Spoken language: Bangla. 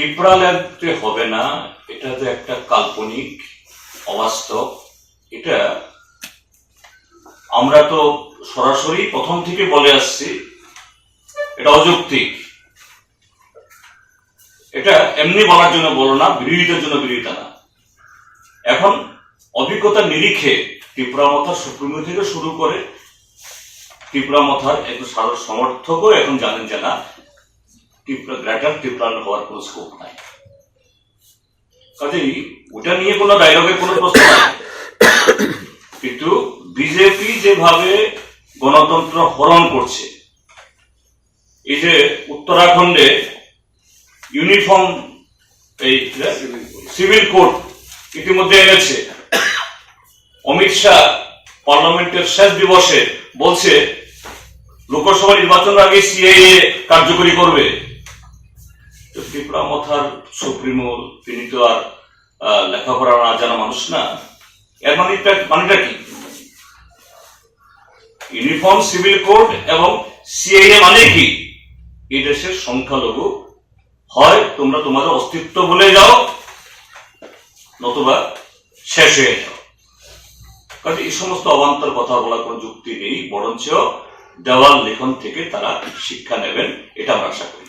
পিঁপড়ালাতে হবে না, এটা তো একটা কাল্পনিক অবাস্তব। এটা আমরা তো সরাসরি প্রথম থেকে বলে আসছি, এটা অযৌক্তিক। এটা এমনি বলার জন্য বলো না, বিরোধিতার জন্য বিরোধিতা না। এখন অভিজ্ঞতার নিরিখে ত্রিপুরা মাথা সুপ্রিমো থেকে শুরু করে ত্রিপুরা মাথার একটু সাধারণ সমর্থকও এখন জানেন যে না গ্রেটার ত্রিপুরা হওয়ার কোনো স্কোপ নাই। কাজেই ওটা নিয়ে কোনো ডায়লগের কোনো প্রশ্ন নাই। কিন্তু বিজেপি যেভাবে গণতন্ত্র হরণ করছে, এই যে উত্তরাখণ্ডে ইউনিফর্ম এই সিভিল কোড ইতিমধ্যে এনেছে। অমিত শাহ পার্লামেন্টের শেষ দিবসে বলছে, লোকসভা নির্বাচনের আগে সিআইএ কার্যকরী করবে। তো ত্রিপুরা মথার সুপ্রিমো, তিনি তো আর লেখাপড়া না জানা মানুষ না, এর মানেটা মানেটা কি? ইউনিফর্ম, সিভিল কোড এবং সিআইএ মানে কি? এই দেশের সংখ্যালঘু। হয়, তোমরা তোমাদের অস্তিত্ব ভুলে যাও, নতুবা শেষ হয়ে যাও। কাজে এই সমস্ত অবান্তর কথা বলার কোনো যুক্তি নেই, বরঞ্চ দেওয়াল লেখন থেকে তারা শিক্ষা নেবেন, এটা আমরা আশা করি।